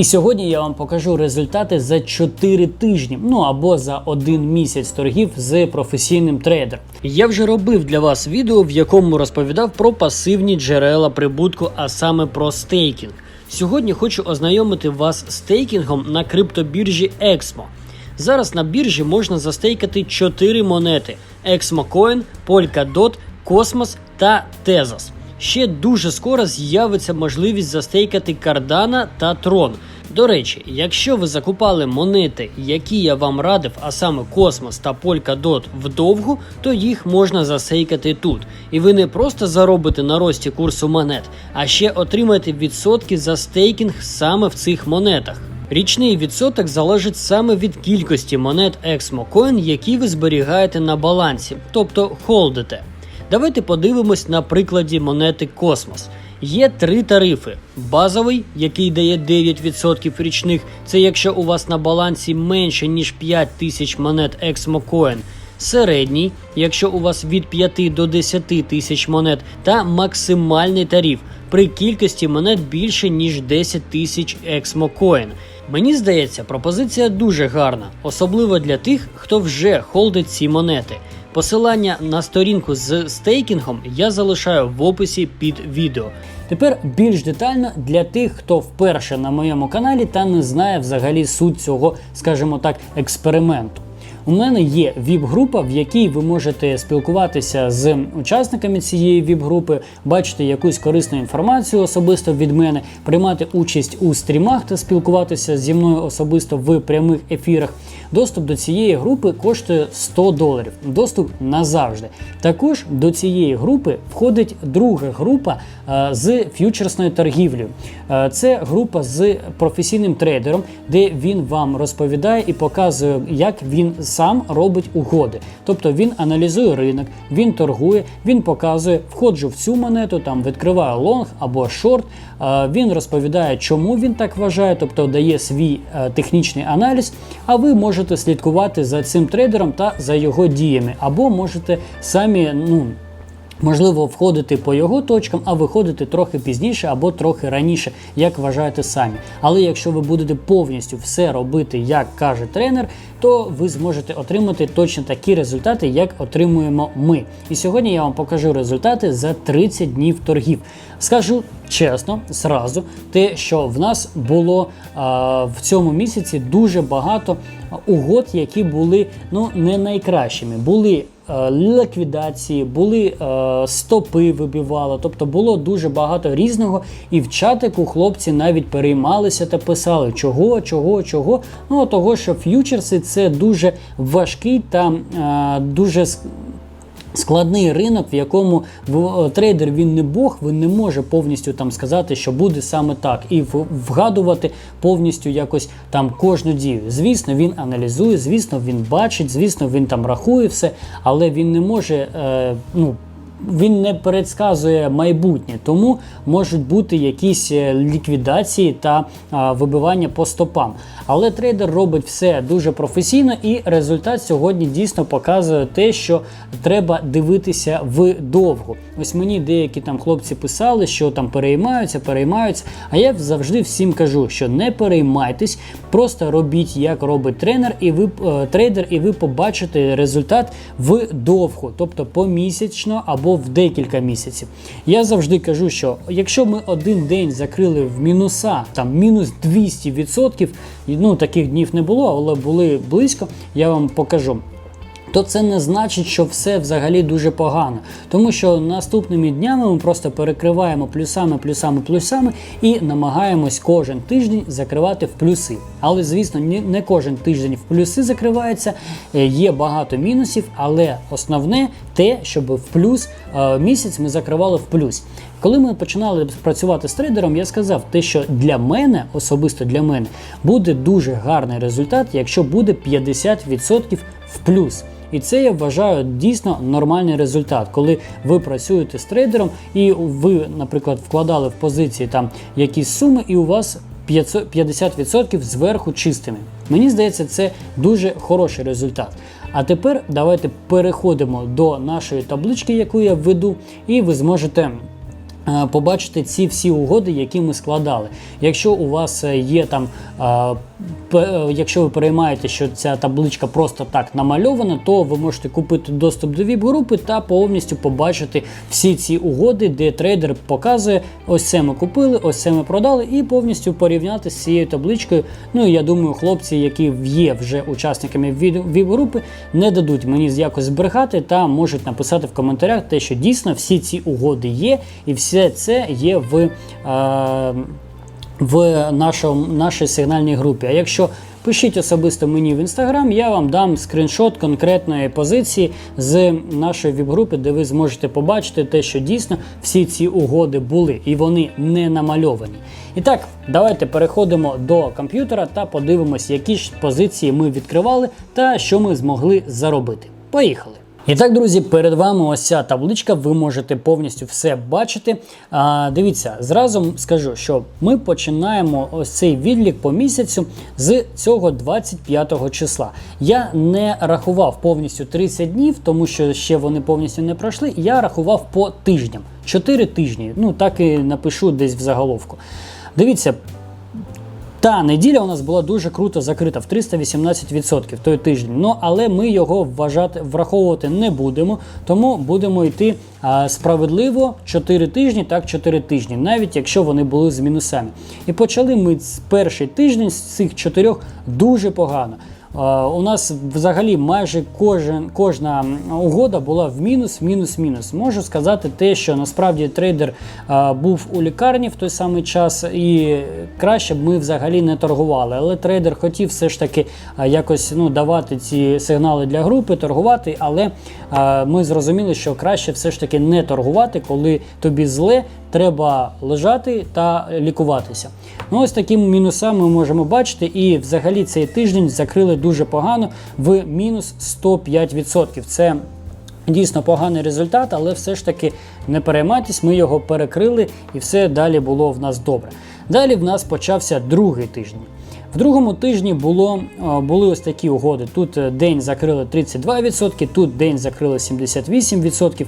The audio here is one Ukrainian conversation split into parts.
І сьогодні я вам покажу результати за 4 тижні, ну або за один місяць торгів з професійним трейдером. Я вже робив для вас відео, в якому розповідав про пасивні джерела прибутку, а саме про стейкінг. Сьогодні хочу ознайомити вас з стейкінгом на криптобіржі Exmo. Зараз на біржі можна застейкати 4 монети: Exmo Coin, Polkadot, Cosmos та Tezos. Ще дуже скоро з'явиться можливість застейкати Cardano та Tron. До речі, якщо ви закупали монети, які я вам радив, а саме Cosmos та Polkadot вдовгу, то їх можна засейкати тут. І ви не просто заробите на рості курсу монет, а ще отримаєте відсотки за стейкінг саме в цих монетах. Річний відсоток залежить саме від кількості монет Exmo Coin, які ви зберігаєте на балансі, тобто холдите. Давайте подивимось на прикладі монети Космос. Є три тарифи: базовий, який дає 9% річних, це якщо у вас на балансі менше ніж 5 тисяч монет Exmo Coin. Середній, якщо у вас від 5 до 10 тисяч монет, та максимальний тариф при кількості монет більше ніж 10 тисяч Exmo Coin. Мені здається, пропозиція дуже гарна, особливо для тих, хто вже холдить ці монети. Посилання на сторінку з стейкінгом я залишаю в описі під відео. Тепер більш детально для тих, хто вперше на моєму каналі та не знає взагалі суть цього, скажімо так, експерименту. У мене є ВІП-група, в якій ви можете спілкуватися з учасниками цієї ВІП-групи, бачити якусь корисну інформацію особисто від мене, приймати участь у стрімах та спілкуватися зі мною особисто в прямих ефірах. Доступ до цієї групи коштує 100 доларів. Доступ назавжди. Також до цієї групи входить друга група е, з ф'ючерсною торгівлею. Е, Це група з професійним трейдером, де він вам розповідає і показує, як він сам робить угоди. Тобто він аналізує ринок, він торгує, він показує, входжу в цю монету, там відкриваю лонг або шорт. Е, Він розповідає, чому він так вважає, тобто дає свій е, технічний аналіз. А ви можете слідкувати за цим трейдером та за його діями, або можете самі ну. Можливо, входити по його точкам, а виходити трохи пізніше або трохи раніше, як вважаєте самі. Але якщо ви будете повністю все робити, як каже тренер, то ви зможете отримати точно такі результати, як отримуємо ми. І сьогодні я вам покажу результати за 30 днів торгів. Скажу чесно, зразу, те, що в нас було а, в цьому місяці дуже багато угод, які були ну не найкращими. Були е, ліквідації, були е, стопи вибивало, тобто було дуже багато різного. І в чатику хлопці навіть переймалися та писали, чого, чого, чого. Ну того, що ф'ючерси це дуже важкий та е, дуже Складний ринок, в якому е, трейдер він не Бог, він не може повністю там сказати, що буде саме так, і вгадувати повністю якось там кожну дію. Звісно, він аналізує, звісно, він бачить, звісно, він там рахує все, але він не може е, ну. Він не передсказує майбутнє, тому можуть бути якісь е, ліквідації та вибивання по стопам. Але трейдер робить все дуже професійно, і результат сьогодні дійсно показує те, що треба дивитися вдовго. Ось мені деякі там хлопці писали, що там переймаються, переймаються. А я завжди всім кажу, що не переймайтесь, просто робіть, як робить тренер, і ви е, трейдер, і ви побачите результат вдовго, тобто помісячно або в декілька місяців. Я завжди кажу, що якщо ми один день закрили в мінуса, там мінус 200%, ну таких днів не було, але були близько, я вам покажу то це не значить, що все взагалі дуже погано. Тому що наступними днями ми просто перекриваємо плюсами, плюсами, плюсами і намагаємось кожен тиждень закривати в плюси. Але, звісно, не кожен тиждень в плюси закривається, е, є багато мінусів, але основне те, щоб в плюс е, місяць ми закривали в плюс. Коли ми починали працювати з трейдером, я сказав те, що для мене, особисто для мене, буде дуже гарний результат, якщо буде 50% в плюс. І це я вважаю дійсно нормальний результат, коли ви працюєте з трейдером і ви, наприклад, вкладали в позиції там якісь суми, і у вас 50% зверху чистими. Мені здається, це дуже хороший результат. А тепер давайте переходимо до нашої таблички, яку я введу, і ви зможете е, побачити ці всі угоди, які ми складали. Якщо у вас е, є там, е, якщо ви переймаєте, що ця табличка просто так намальована, то ви можете купити доступ до віп-групи та повністю побачити всі ці угоди, де трейдер показує, ось це ми купили, ось це ми продали, і повністю порівняти з цією табличкою. Ну і я думаю, хлопці, які є вже учасниками віп-групи, не дадуть мені якось зберегати та можуть написати в коментарях те, що дійсно всі ці угоди є, і все це є в. Е, в нашому, нашій сигнальній групі. А якщо пишіть особисто мені в інстаграм, я вам дам скріншот конкретної позиції з нашої віп-групи, де ви зможете побачити те, що дійсно всі ці угоди були і вони не намальовані. І так, давайте переходимо до комп'ютера та подивимось, які ж позиції ми відкривали та що ми змогли заробити. Поїхали! І так, друзі, перед вами ось ця табличка, ви можете повністю все бачити. А, Дивіться, зразу скажу, що ми починаємо ось цей відлік по місяцю з цього 25 числа. Я не рахував повністю 30 днів, тому що ще вони повністю не пройшли. Я рахував по тижням. 4 тижні. Ну так і напишу десь в заголовку. Дивіться. Та неділя у нас була дуже круто закрита в 318% той тиждень. Ну але ми його вважати враховувати не будемо, тому будемо йти а, справедливо 4 тижні, так 4 тижні, навіть якщо вони були з мінусами. І почали ми з перший тиждень з цих чотирьох дуже погано. У нас взагалі майже кожен, кожна угода була в мінус, мінус, мінус. Можу сказати те, що насправді трейдер був у лікарні в той самий час, і краще б ми взагалі не торгували. Але трейдер хотів все ж таки якось ну, давати ці сигнали для групи, торгувати. Але ми зрозуміли, що краще все ж таки не торгувати, коли тобі зле. Треба лежати та лікуватися. Ну, ось такими мінусами ми можемо бачити, і взагалі цей тиждень закрили дуже погано в мінус 105%. Це дійсно поганий результат, але все ж таки не переймайтесь, ми його перекрили і все далі було в нас добре. Далі в нас почався другий тиждень. В другому тижні було, були ось такі угоди. Тут е, день закрили 32%, тут день закрили 78%,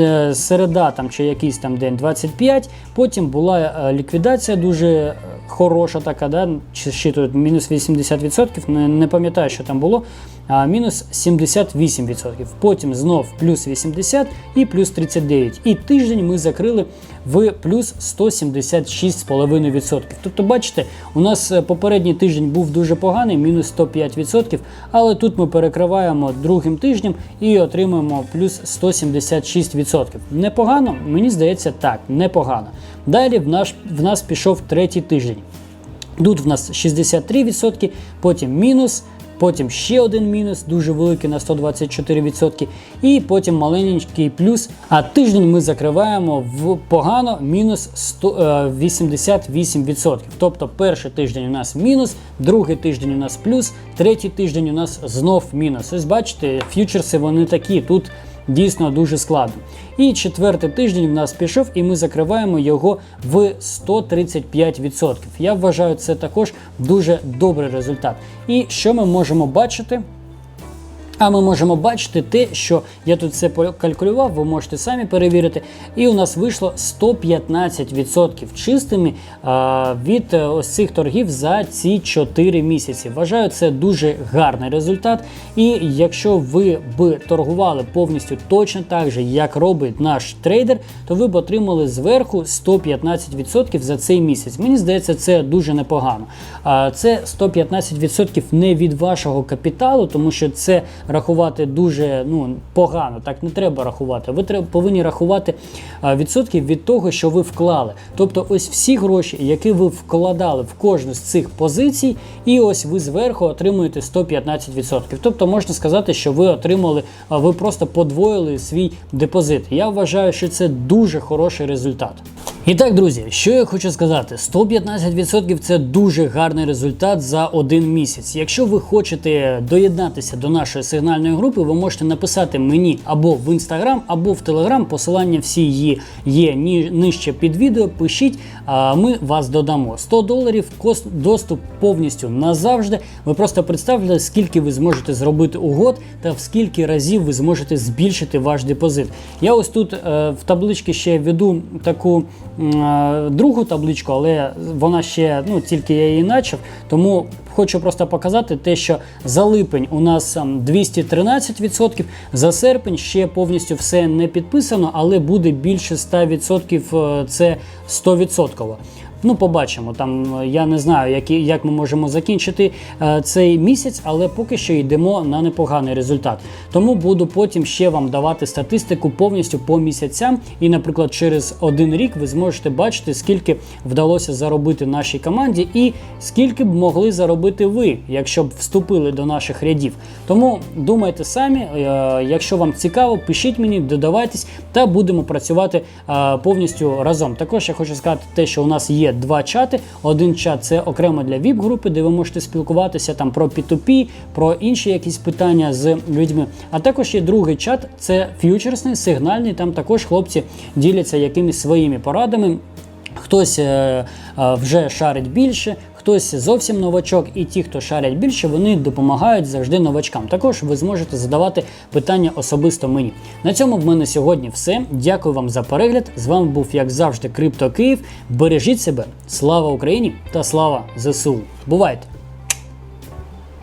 е, середа там чи якийсь там день 25%, потім була е, ліквідація дуже хороша така, да? чи ще тут мінус 80%, не, не пам'ятаю, що там було, а мінус 78%. Потім знов плюс 80 і плюс 39. І тиждень ми закрили в плюс 176,5%. Тобто, бачите, у нас е, попередній тиждень був дуже поганий, мінус 105%, але тут ми перекриваємо другим тижнем і отримуємо плюс 176%. Непогано? Мені здається, так, непогано. Далі в, наш, в нас пішов третій тиждень. Тут в нас 63%, потім мінус, потім ще один мінус, дуже великий на 124%, і потім маленький плюс. А тиждень ми закриваємо в погано мінус 100, е, 88%. Тобто перший тиждень у нас мінус, другий тиждень у нас плюс, третій тиждень у нас знов мінус. Ось бачите, ф'ючерси вони такі. Тут дійсно дуже складно. І четвертий тиждень в нас пішов, і ми закриваємо його в 135%. Я вважаю, це також дуже добрий результат. І що ми можемо бачити? А ми можемо бачити те, що я тут це покалькулював, ви можете самі перевірити. І у нас вийшло 115% чистими а, від е, ось цих торгів за ці 4 місяці. Вважаю, це дуже гарний результат. І якщо ви б торгували повністю точно так же, як робить наш трейдер, то ви б отримали зверху 115% за цей місяць. Мені здається, це дуже непогано. А це 115% не від вашого капіталу, тому що це рахувати дуже ну, погано. Так не треба рахувати. Ви треба, повинні рахувати відсотки від того, що ви вклали. Тобто, ось всі гроші, які ви вкладали в кожну з цих позицій, і ось ви зверху отримуєте 115%. Тобто можна сказати, що ви отримали, ви просто подвоїли свій депозит. Я вважаю, що це дуже хороший результат. І так, друзі, що я хочу сказати: 115% це дуже гарний результат за один місяць. Якщо ви хочете доєднатися до нашої сигнальної сигнальної групи ви можете написати мені або в інстаграм, або в телеграм. Посилання всі є, є нижче під відео. Пишіть, а ми вас додамо. 100 доларів кост доступ повністю назавжди. Ви просто представте, скільки ви зможете зробити угод та в скільки разів ви зможете збільшити ваш депозит. Я ось тут е, в табличці ще веду таку е, другу табличку, але вона ще ну тільки я її начав, тому. Хочу просто показати те, що за липень у нас ем, 213%, за серпень ще повністю все не підписано, але буде більше 100%, е, це 100%. Ну, побачимо. Там е, я не знаю, які, як ми можемо закінчити е, цей місяць, але поки що йдемо на непоганий результат. Тому буду потім ще вам давати статистику повністю по місяцям. І, наприклад, через один рік ви зможете бачити, скільки вдалося заробити нашій команді, і скільки б могли заробити ви, якщо б вступили до наших рядів. Тому думайте самі, е, якщо вам цікаво, пишіть мені, додавайтесь та будемо працювати повністю разом. Також я хочу сказати те, що у нас є два чати. Один чат це окремо для ВІП-групи, де ви можете спілкуватися там про P2P, про інші якісь питання з людьми. А також є другий чат, це ф'ючерсний, сигнальний. Там також хлопці діляться якимись своїми порадами. Хтось е, е, вже шарить більше, хтось зовсім новачок, і ті, хто шарять більше, вони допомагають завжди новачкам. Також ви зможете задавати питання особисто мені. На цьому в мене сьогодні все. Дякую вам за перегляд. З вами був, як завжди, Крипто Київ. Бережіть себе, слава Україні та слава ЗСУ. Бувайте!